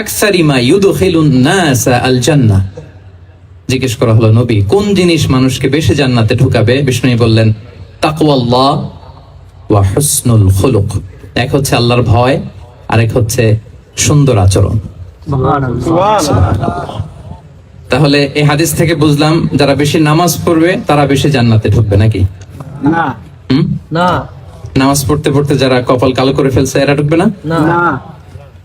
আকসারিমা ইউদখিলুন নাস আল জান্নাহ জিজ্ঞেস করা হলো নবী কোন জিনিস মানুষকে বেশি জান্নাতে ঢুকাবে? বিষ্ণু বললেন তাকওয়াল্লাহ ওয়া হুসনুল খুলুক। এক হচ্ছে আল্লাহর ভয় আরেক হচ্ছে সুন্দর আচরণ। তাহলে এই হাদিস থেকে বুঝলাম যারা বেশি নামাজ পড়বে তারা বেশি জান্নাতে ঢুকবে নাকি? না। হুম? না। নামাজ পড়তে পড়তে যারা কপাল কালো করে ফেলছে এরা ঢুকবে না। না।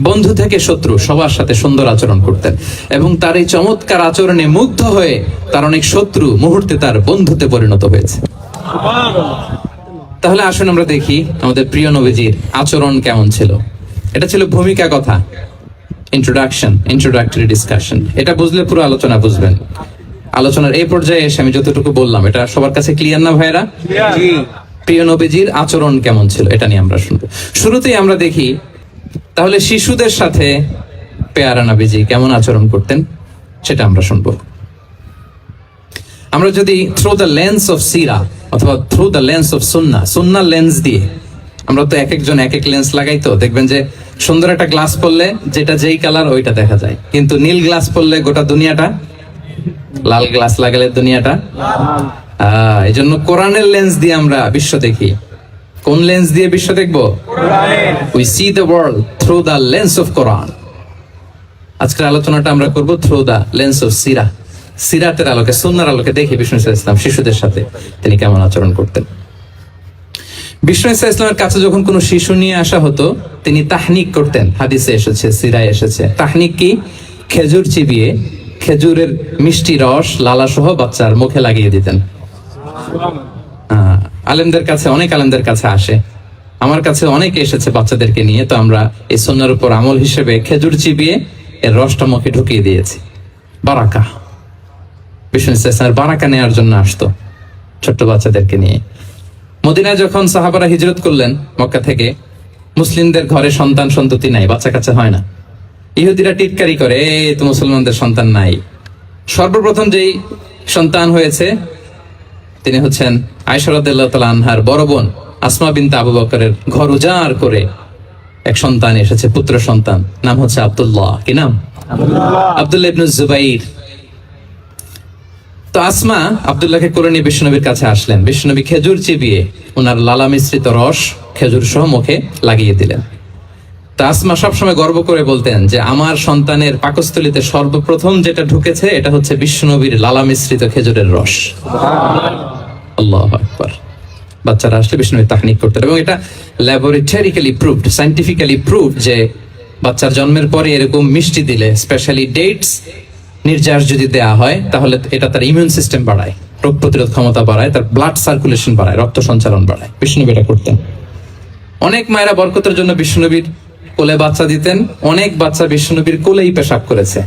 বন্ধু থেকে শত্রু সবার সাথে সুন্দর আচরণ করতেন। এবং তার এই চমৎকার আচরণে মুগ্ধ হয়ে তার অনেক শত্রু মুহূর্তে তার বন্ধুতে পরিণত হয়েছে। তাহলে আসুন আমরা দেখি আমাদের প্রিয় নবীজির আচরণ কেমন ছিল। এটা ছিল ভূমিকা কথা। ইন্ট্রোডাকশন ইন্ট্রোডাক্টরি ডিসকাশন এটা বুঝলে পুরো আলোচনা বুঝবেন। আলোচনার এই পর্যায়ে এসে আমি যতটুকু বললাম এটা সবার কাছে ক্লিয়ার না ভাইরা প্রিয় নবীজির আচরণ কেমন ছিল এটা নিয়ে আমরা শুনব। শুরুতেই আমরা দেখি তাহলে শিশুদের সাথে পেয়ারা নবীজি কেমন আচরণ করতেন, সেটা আমরা শুনব। আমরা যদি থ্রু দ্য লেন্স অফ সিরা অথবা থ্রু দ্য লেন্স অফ সুন্না সুন্না লেন্স দিয়ে, আমরা তো এক একজন এক এক লেন্স লাগাই তো, দেখবেন যে সুন্দর একটা গ্লাস পরলে যেটা যেই কালার ওইটা দেখা যায়। কিন্তু নীল গ্লাস পরলে গোটা দুনিয়াটা, লাল গ্লাস লাগালে দুনিয়াটা এই জন্য কোরআনের লেন্স দিয়ে আমরা বিশ্ব দেখি। কোন লেন্স দিয়ে বিশ্ব দেখব? We see the world through the lens of Quran আজকের আলোচনাটা আমরা করব থ্রু দ্য লেন্স অফ সিরা সিরাতের আলোকে সুন্নার আলোকে দেখে বিষ্ণু ইসা ইসলাম শিশুদের সাথে তিনি কেমন আচরণ করতেন। বিষ্ণু ইসা ইসলামের কাছে যখন কোনো শিশু নিয়ে আসা হতো তিনি তাহনিক করতেন। হাদিসে এসেছে সিরায় এসেছে। তাহনিক কি? খেজুর চিবিয়ে খেজুরের মিষ্টি রস লালা সহ বাচ্চার মুখে লাগিয়ে দিতেন। আলেমদের কাছে অনেক আলেমদের কাছে আসে। আমার কাছে অনেকে এসেছে বাচ্চাদেরকে নিয়ে তো আমরা এই সন্ন্যার উপর আমল হিসেবে খেজুর চিবিয়ে এর রসটা মুখে ঢুকিয়ে দিয়েছি। বারাকা। বিষ্ণু ইসলামের বারাকা নেওয়ার জন্য আসতো ছোট্ট বাচ্চাদেরকে নিয়ে। মদিনায় যখন সাহাবারা হিজরত করলেন মক্কা থেকে মুসলিমদের ঘরে সন্তান সন্ততি নাই বাচ্চা কাচ্চা হয় না। ইহুদিরা টিটকারি করে "এ, তো মুসলমানদের সন্তান নাই। সর্বপ্রথম যেই সন্তান হয়েছে তিনি হচ্ছেন আয়সরাদ্দাল্লাহ তালা আনহার বড় বোন আসমা বিনতে আবু বকরের ঘর উজাড় করে এক সন্তান এসেছে পুত্র সন্তান। নাম হচ্ছে আব্দুল্লাহ। কি নাম? আব্দুল্লাহ। ইবনু জুবাইর। তো আসমা আব্দুল্লাহকে করে নিয়ে বিষ্ণুনবীর কাছে আসলেন। বিষ্ণুনবী খেজুর চিবিয়ে ওনার লালা মিশ্রিত রস খেজুর সহ মুখে লাগিয়ে দিলেন। তা আসমা সবসময় গর্ব করে বলতেন যে আমার সন্তানের পাকস্থলিতে সর্বপ্রথম যেটা ঢুকেছে, এটা হচ্ছে বিষ্ণুনবীর লালা মিশ্রিত খেজুরের রস। আল্লাহ বাচ্চারা আসলে বিষ্ণুবী তাহনিক করতেন এবং এটা ল্যাবরেটরিক্যালি প্রুভড সাইন্টিফিক্যালি প্রুভড যে বাচ্চার জন্মের পরে এরকম মিষ্টি দিলে স্পেশালি ডেটস নির্যাস যদি দেয়া হয়, তাহলে এটা তার ইমিউন সিস্টেম বাড়ায়, রোগ প্রতিরোধ ক্ষমতা বাড়ায়, তার ব্লাড সার্কুলেশন বাড়ায়, রক্ত সঞ্চালন বাড়ায়। বিষ্ণুনবী এটা করতেন। অনেক মায়েরা বরকতের জন্য বিষ্ণুনবীর কোলে বাচ্চা দিতেন অনেক বাচ্চা বিষ্ণুনবীর কোলেই পেশাব করেছে।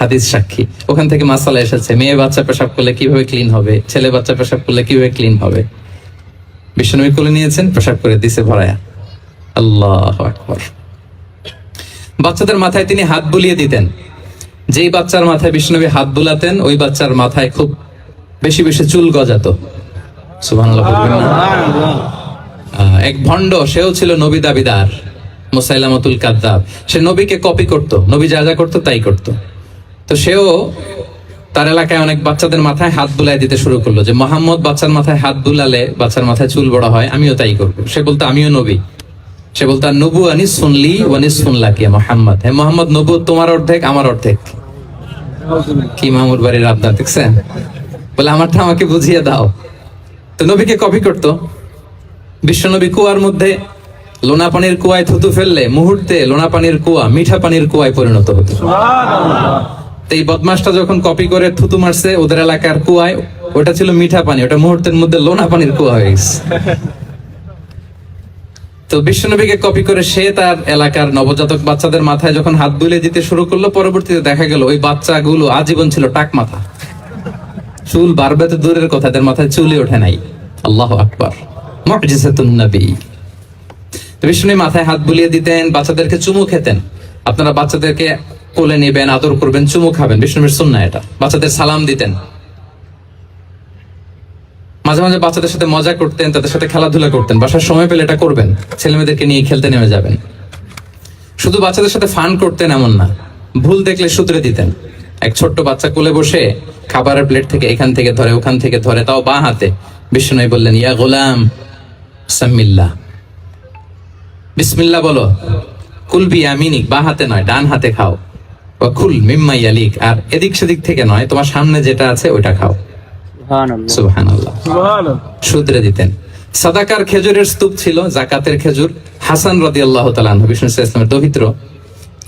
হাদিস সাক্ষী। ওখান থেকে মাসালা এসেছে মেয়ে বাচ্চা পেশাব করলে কীভাবে ক্লিন হবে ছেলে বাচ্চা পেশাব করলে কীভাবে ক্লিন হবে? বিষ্ণুনবী কোলে নিয়েছেন পেশাব করে দিছে ভরায়া। আল্লাহ আকবর। বাচ্চাদের মাথায় তিনি হাত বুলিয়ে দিতেন। যেই বাচ্চার মাথায় বিষ্ণুনবী হাত বুলাতেন ওই বাচ্চার মাথায় খুব বেশি বেশি চুল গজাতো। এক ভণ্ড সেও ছিল নবী দাবিদার। মুসাইলামতুল কাদ্দাব। সে নবীকে কপি করত, নবী যা যা করতো তাই করত। তো সেও তার এলাকায় অনেক বাচ্চাদের মাথায় হাত বুলাই দিতে শুরু করল যে, মোহাম্মদ বাচ্চার মাথায় হাত বুলালে বাচ্চার মাথায় চুল বড় হয়, আমিও তাই করব। সে বলতো, আমিও নবী। সে বলতো নবু আনি শুনলি ওয়ানি শুনলা কি মোহাম্মদ। হ্যাঁ মোহাম্মদ নবু তোমার অর্ধেক, আমার অর্ধেক। কি মামুর বাড়ির আবদার, দেখছেন? বলে, আমারটা আমাকে বুঝিয়ে দাও। তো নবীকে কপি করতো। বিশ্বনবী কুয়ার মধ্যে লোনা পানির কুয়ায় থুতু ফেললে মুহূর্তে লোনা পানির কুয়া মিঠা পানির কুয়ায় পরিণত হতো। এই বদমাসটা যখন কপি করে থুতু মারছে ওদের এলাকার কুয়ায় ওটা ছিল মিঠা পানি ওটা মুহূর্তের মধ্যে লোনা পানির কুয়া হয়ে গেছে। তো বিশ্বনবীকে কপি করে সে তার এলাকার নবজাতক বাচ্চাদের মাথায় যখন হাত বুলে দিতে শুরু করল পরবর্তীতে দেখা গেল ওই বাচ্চাগুলো আজীবন ছিল টাক মাথা। চুল বাড়বে তো দূরের কথা এদের মাথায় চুলই ওঠে নাই। আল্লাহ আকবার। মুজিজাতুন নবী। বিষ্ণু মাথায় হাত বুলিয়ে দিতেন, বাচ্চাদেরকে চুমু খেতেন। আপনারা বাচ্চাদেরকে কোলে নেবেন, আদর করবেন, চুমু খাবেন। বিষ্ণুবীর সুন্না এটা। বাচ্চাদের সালাম দিতেন। মাঝে মাঝে বাচ্চাদের সাথে মজা করতেন, তাদের সাথে খেলাধুলা করতেন। বাসার সময় পেলে এটা করবেন। ছেলে মেয়েদেরকে নিয়ে খেলতে নেমে যাবেন। শুধু বাচ্চাদের সাথে ফান করতেন এমন না, ভুল দেখলে শুধরে দিতেন। এক ছোট্ট বাচ্চা কোলে বসে খাবারের প্লেট থেকে এখান থেকে ধরে, ওখান থেকে ধরে, তাও বাঁ হাতে বিষ্ণু বললেন, ইয়া গোলাম সাম্মিল্লা বিসমিল্লা বলো। কুলবি আমিনিক বা হাতে নয় ডান হাতে খাও। ও কুল মিম্মা ইয়ালিক আর এদিক সেদিক থেকে নয় তোমার সামনে যেটা আছে ওইটা খাও। সুবহানাল্লাহ। দিতেন। সাদাকার খেজুরের স্তূপ ছিল জাকাতের খেজুর। হাসান রদি আল্লাহ তালান বিষ্ণু ইসলামের দহিত্র।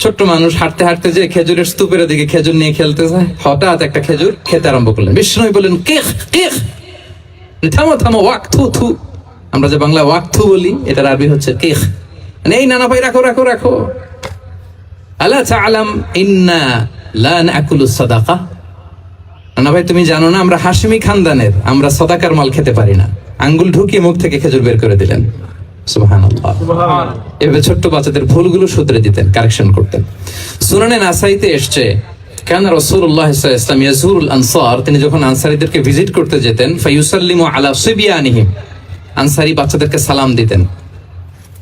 ছোট্ট মানুষ হাঁটতে হাঁটতে যে খেজুরের স্তূপের দিকে খেজুর নিয়ে খেলতে হঠাৎ একটা খেজুর খেতে আরম্ভ করলেন। বিষ্ণু বললেন কেখ কেখ থামো থামো ওয়াক থু। থু আমরা যে বাংলা ওয়াক থু বলি এটার আরবি হচ্ছে কেখ মানে এই নানা ভাই রাখো রাখো রাখো। আলা তাআলাম ইন্না সাদাকা। না ভাই তুমি জানো না আমরা হাসিমি খানদানের আমরা সদাকার মাল খেতে পারি না। আঙ্গুল ঢুকিয়ে মুখ থেকে খেজুর বের করে দিলেন। এভাবে ছোট্ট বাচ্চাদের ভুলগুলো শুধরে দিতেন কারেকশন করতেন। সুনানে নাসাইতে এসছে কেন রসুল্লাহ ইসলাম ইয়াজুরুল আনসার। তিনি যখন আনসারীদেরকে ভিজিট করতে যেতেন ফাইউসাল্লিমু আলা সিবিয়ানিহিম। আনসারি বাচ্চাদেরকে সালাম দিতেন।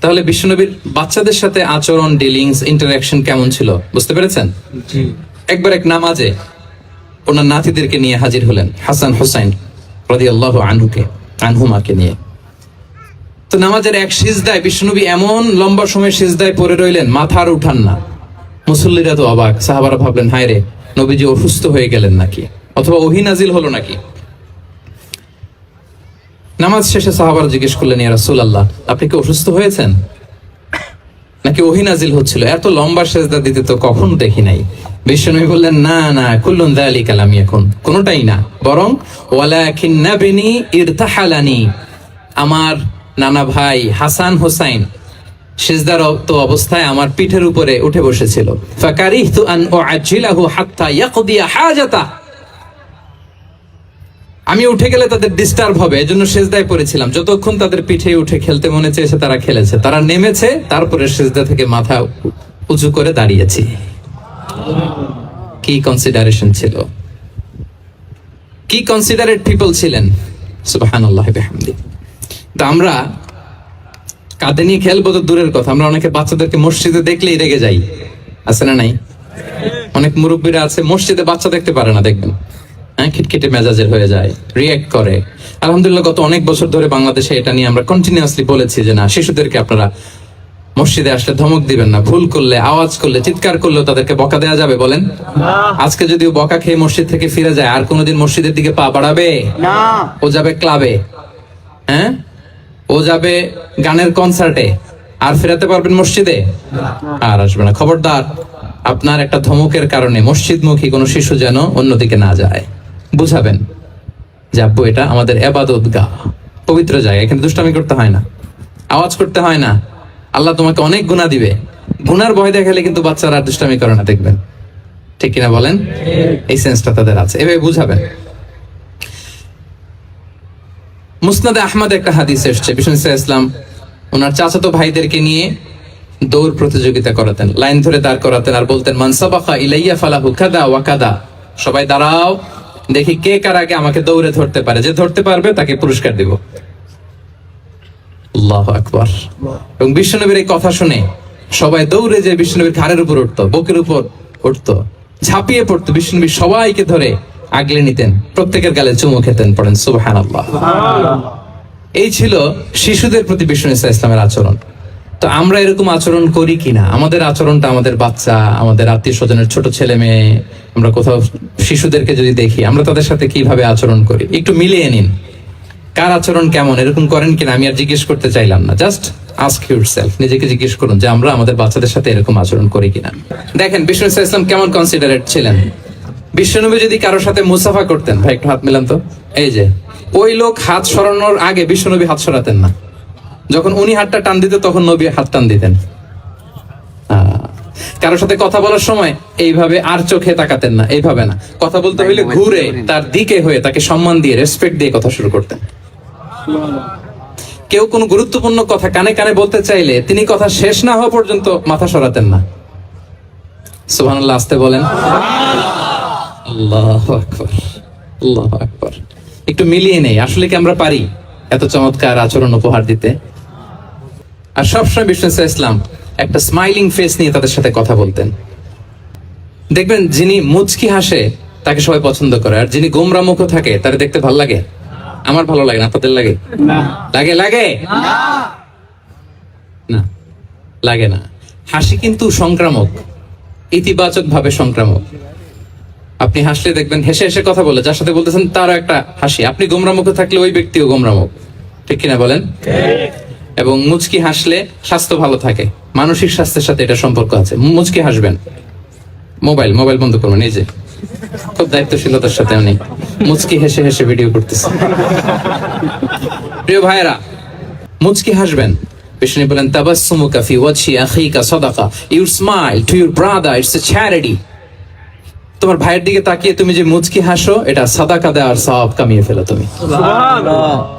তাহলে বিশ্বনবীর বাচ্চাদের সাথে আচরণ ডিলিংস ইন্টারাকশন কেমন ছিল? বুঝতে পেরেছেন? একবার এক নামাজে ওনার নাতিদেরকে নিয়ে হাজির হলেন হাসান হুসাইন রাদিয়াল্লাহু আনহুকে আনহুমাকে নিয়ে। তো নামাজের এক সিজদায় বিষ্ণুনবী এমন লম্বা সময় সিজদায় পড়ে রইলেন মাথা আর উঠান না। মুসল্লিরা তো অবাক সাহাবারা ভাবলেন হায় রে নবীজি অসুস্থ হয়ে গেলেন নাকি? অথবা ওহি নাজিল হলো নাকি? নামাজ শেষে সাহাবারা জিজ্ঞেস করলেন, ইয়া রাসূলুল্লাহ, আপনি কি অসুস্থ হয়েছেন? নাকি ওহি নাজিল হচ্ছিল? এত লম্বা সেজদা দিতে তো কখনো দেখি নাই। বিশ্বনবী বললেন, না না, কুল্লুন দালিক আলামি এখন কোনোটাই না। বরং, ওয়ালাকিন নাবিনি ইরতাহালানি, আমার নানা ভাই হাসান হোসাইন সিজদার তো অবস্থায় আমার পিঠের উপরে উঠে বসেছিল। ফাকারিহতু আন উআজ্জিলাহু হাত্তা ইয়াকদিয়া হাজাতা। আমি উঠে গেলে তাদের ডিস্টার্ব হবে, এজন্য সেজদায় পড়েছিলাম। যতক্ষণ তাদের পিঠে উঠে খেলতে মনে চেয়েছে, তারা খেলেছে। তারা নেমেছে, তারপরে সেজদা থেকে মাথা উঁচু করে দাঁড়িয়েছি। কি কনসিডারেশন ছিল? কি কনসিডারেট পিপল ছিলেন? সুবহানাল্লাহ বিহামদি। তো আমরা কাঁধে নিয়ে খেলব তো দূরের কথা। আমরা অনেকে বাচ্চাদেরকে মসজিদে দেখলেই রেগে যাই। আছে না নাই? অনেক মুরব্বীরা আছে, মসজিদে বাচ্চা দেখতে পারে না, দেখবেন। খিটখিটে মেজাজের হয়ে যায় রিয়েক্ট করে। আলহামদুলিল্লাহ গত অনেক বছর ধরে বাংলাদেশে এটা নিয়ে আমরা কন্টিনিউয়াসলি বলেছি যে না শিশুদেরকে আপনারা মসজিদে আসলে ধমক দিবেন না ভুল করলে আওয়াজ করলে চিৎকার করলেও তাদেরকে বকা দেওয়া যাবে বলেন। আজকে যদিও বকা খেয়ে মসজিদ থেকে ফিরে যায় আর কোনোদিন মসজিদের দিকে পা বাড়াবে? ও যাবে ক্লাবে হ্যাঁ? ও যাবে গানের কনসার্টে আর ফেরাতে পারবেন মসজিদে? আর আসবে না। খবরদার আপনার একটা ধমকের কারণে মসজিদমুখী কোনো শিশু যেন অন্যদিকে না যায়। বুঝাবেন যে আব্বু এটা আমাদের এবাদত গা পবিত্র জায়গা এখানে দুষ্টামি করতে হয় না আওয়াজ করতে হয় না। আল্লাহ তোমাকে অনেক গুণা দিবে। গুনার ভয় দেখালে কিন্তু বাচ্চারা আর দুষ্টামি করে না দেখবেন। ঠিক কিনা বলেন? এই সেন্সটা তাদের আছে। এভাবে বুঝাবেন। মুসনাদে আহমদ একটা হাদিস এসছে বিষ্ণু ইসলাম ওনার চাচাতো ভাইদেরকে নিয়ে দৌড় প্রতিযোগিতা করাতেন লাইন ধরে দাঁড় করাতেন আর বলতেন মানসাবাখা ইলাইয়া ফালাহু কাদা ওয়া কাদা। সবাই দাঁড়াও। দেখি কে কার আগে আমাকে দৌড়ে ধরতে পারে। যে ধরতে পারবে তাকে পুরস্কার দিব। আল্লাহ আকবার। এবং বিশ্বনবীর এই কথা শুনে সবাই দৌড়ে যে বিশ্বনবীর ঘাড়ের উপর উঠতো বুকের উপর উঠতো ঝাঁপিয়ে পড়তো। বিশ্বনবী সবাইকে ধরে আগলে নিতেন প্রত্যেকের গালে চুমু খেতেন পড়েন সুবহানাল্লাহ। এই ছিল শিশুদের প্রতি বিষ্ণু ইসা ইসলামের আচরণ। তো আমরা এরকম আচরণ করি কিনা? আমাদের আচরণটা আমাদের বাচ্চা, আমাদের আত্মীয় স্বজনের ছোট ছেলে মেয়ে, আমরা কোথাও শিশুদেরকে যদি দেখি, আমরা তাদের সাথে কীভাবে আচরণ করি? একটু মিলিয়ে নিন। কার আচরণ কেমন? এরকম করেন কিনা? আমি আর জিজ্ঞেস করতে চাইলাম না। জাস্ট আস্ক ইউর সেলফ নিজেকে জিজ্ঞেস করুন যে আমরা আমাদের বাচ্চাদের সাথে এরকম আচরণ করি কিনা। দেখেন, বিষ্ণু ইসা ইসলাম কেমন কনসিডারেট ছিলেন? বিশ্বনবী যদি কারোর সাথে মুসাফা করতেন, ভাই একটু হাত মিলান তো। এই যে, ওই লোক হাত সরানোর আগে বিশ্বনবী হাত সরাতেন না। যখন উনি হাতটা টান দিতেন তখন নবী হাত টান দিতেন। কারোর সাথে কথা বলার সময় এইভাবে আর চোখে তাকাতেন না এইভাবে না। কথা বলতে হইলে ঘুরে তার দিকে হয়ে তাকে সম্মান দিয়ে রেসপেক্ট দিয়ে কথা শুরু করতেন। কেউ কোনো গুরুত্বপূর্ণ কথা কানে কানে বলতে চাইলে তিনি কথা শেষ না হওয়া পর্যন্ত মাথা সরাতেন না। সুবহানাল্লাহ আসতে বলেন। আল্লাহ আকবার আল্লাহ আকবার। একটু মিলিয়ে নেই আসলে কি আমরা পারি? এত চমৎকার আচরণ উপহার দিতে। আর সবসময় বিষ্ণু ইসলাম একটা স্মাইলিং ফেস নিয়ে তাদের সাথে কথা বলতেন। দেখবেন যিনি মুচকি হাসে তাকে সবাই পছন্দ করে আর যিনি গোমরা মুখ থাকে তার দেখতে ভালো লাগে? আমার ভালো লাগে না তাদের লাগে? লাগে লাগে? না। লাগে না। হাসি কিন্তু সংক্রামক ইতিবাচক ভাবে সংক্রামক। আপনি হাসলে দেখবেন হেসে হেসে কথা বলে যার সাথে বলতেছেন তারও একটা হাসি। আপনি গোমরামুখে থাকলে ওই ব্যক্তিও গোমরামুখ ঠিক কিনা বলেন? এবং মুচকি হাসলে স্বাস্থ্য ভালো থাকে। মানসিক স্বাস্থ্যের সাথে এটা সম্পর্ক আছে। মুচকি হাসবেন। মোবাইল মোবাইল বন্ধ করবেন এই যে। খুব দায়িত্বশীলতার সাথে উনি মুচকি হেসে হেসে ভিডিও করতেছে। প্রিয় ভাইয়েরা, মুচকি হাসবেন। বিষ্ণু বলেন, তাবাসসুমুকা ফি ওয়াজহি আখিকা সাদাকা। Your smile to your brother, it's a charity. তোমার ভাইয়ের দিকে তাকিয়ে তুমি যে মুচকি হাসো এটা সাদাকা দেওয়ার সব কামিয়ে ফেলো তুমি।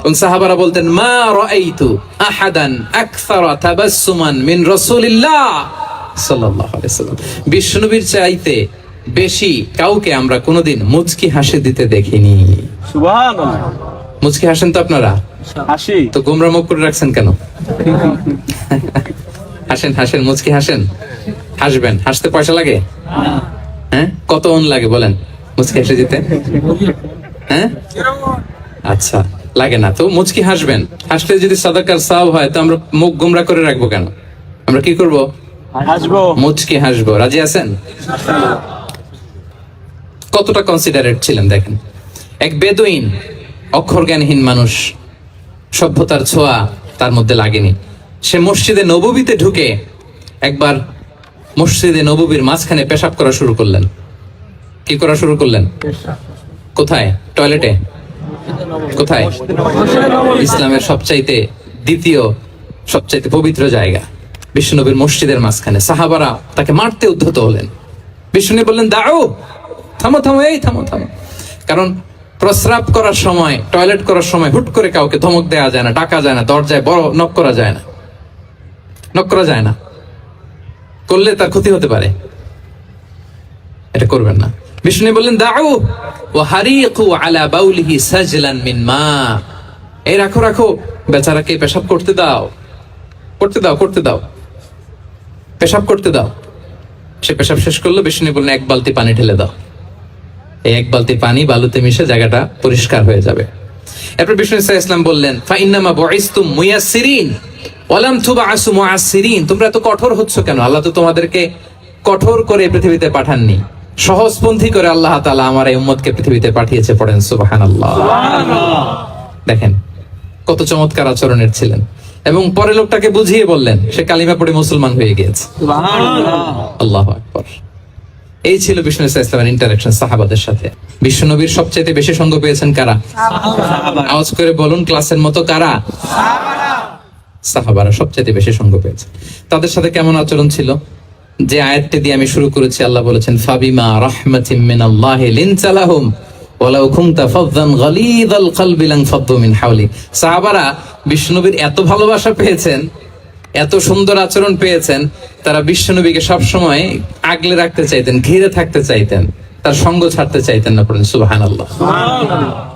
এবং সাহাবারা বলতেন মা রাআইতু আহাদান আকসারা তাবাসসুমান মিন রাসূলিল্লাহ? সাল্লাল্লাহু আলাইহি সাল্লাম বিশ্বনবীর চাইতে বেশি কাউকে আমরা কোনোদিন মুচকি হাসি দিতে দেখিনি। সুবহানাল্লাহ। মুচকি হাসেন তো আপনারা? হাসি। তো গোমরা মুখ করে রাখছেন কেন? হাসেন হাসেন মুচকি হাসেন। হাসবেন হাসতে পয়সা লাগে? হ্যাঁ? কত অন লাগে বলেন? মুচকি হাসি দিতে হ্যাঁ? আচ্ছা লাগে না। তো মুচকি হাসবেন। হাসলে যদি সাদাকার সাব হয় তো আমরা মুখ গোমরা করে রাখব কেন? আমরা কি করব? হাসবো। মুচকি হাসবো। রাজি আছেন? কতটা কনসিডারেট ছিলেন দেখেন। এক বেদুইন অক্ষর জ্ঞানহীন মানুষ সভ্যতার ছোঁয়া তার মধ্যে লাগেনি। সে মসজিদে নববীতে ঢুকে একবার মসজিদে নববীর মাঝখানে পেশাব করা শুরু করলেন। কি করা শুরু করলেন? কোথায়? টয়লেটে? কোথায়? ইসলামের সবচাইতে দ্বিতীয়, সবচাইতে পবিত্র জায়গা, বিশ্বনবীর মসজিদের মাঝখানে। সাহাবারা তাকে মারতে উদ্ধত হলেন। বিষ্ণু বললেন দাও থামো থামো, এই থামো থামো। কারণ প্রস্রাব করার সময়, টয়লেট করার সময় হুট করে কাউকে ধমক দেওয়া যায় না, ডাকা যায় না, দরজায় বড়, নক করা যায় না। নক করা যায় না। করলে তার ক্ষতি হতে পারে। এটা করবেন না। বিষ্ণু বললেন দাও ও হারিকু আলা বাউলিহি সাজলান মিন মা। এই রাখো রাখো। বেচারাকে পেশাব করতে দাও। করতে দাও করতে দাও। পেশাব করতে দাও। সে পেশাব শেষ করল, বিষ্ণু বললেন, এক বালতি পানি ঢেলে দাও। এই এক বালতি পানি বালুতে মিশে জায়গাটা পরিষ্কার হয়ে যাবে। এরপর বিষ্ণু ইসা ইসলাম বললেন ফাইন্নামা বয়স্তুম মুয়াসসিরিন। ওয়ালাম তুবাসু মুআসসিরিন তোমরা এত কঠোর হচ্ছ কেন? আল্লাহ তো তোমাদেরকে কঠোর করে পৃথিবীতে পাঠাননি। সহজপন্থী করে আল্লাহ তাআলা আমার এই উম্মতকে পৃথিবীতে পাঠিয়েছে পড়েন সুবহানাল্লাহ। দেখেন কত চমৎকার আচরণের ছিলেন। এবং পরে লোকটাকে বুঝিয়ে বললেন সে কালিমা পড়ে মুসলমান হয়ে গিয়েছে। আল্লাহ আকবর। এই ছিল বিষ্ণু ইসা ইসলামের ইন্টারাকশন সাহাবাদের সাথে। বিশ্বনবীর সবচেয়ে বেশি সঙ্গ পেয়েছেন কারা? আওয়াজ করে বলুন ক্লাসের মতো কারা? সাহাবারা সবচেয়ে বেশি সঙ্গ পেয়েছে। তাদের সাথে কেমন আচরণ ছিল? যে আয়াতটি দিয়ে আমি শুরু করেছি, আল্লাহ বলেছেন, ফাবিমা রাহমাতিম মিনাল্লাহি লিনতা লাহুম, ওয়ালাউ কুনতা ফাযযান গালিযাল কলবি লানফাদ্দু মিন হাওলিক সাহাবারা বিষ্ণুনবীর এত ভালোবাসা পেয়েছেন, এত সুন্দর আচরণ পেয়েছেন, তারা বিশ্বনবীকে সব সময় আগলে রাখতে চাইতেন, ঘিরে থাকতে চাইতেন, তার সঙ্গ ছাড়তে চাইতেন না পড়েন, সুবহানাল্লাহ। সুবহানাল্লাহ।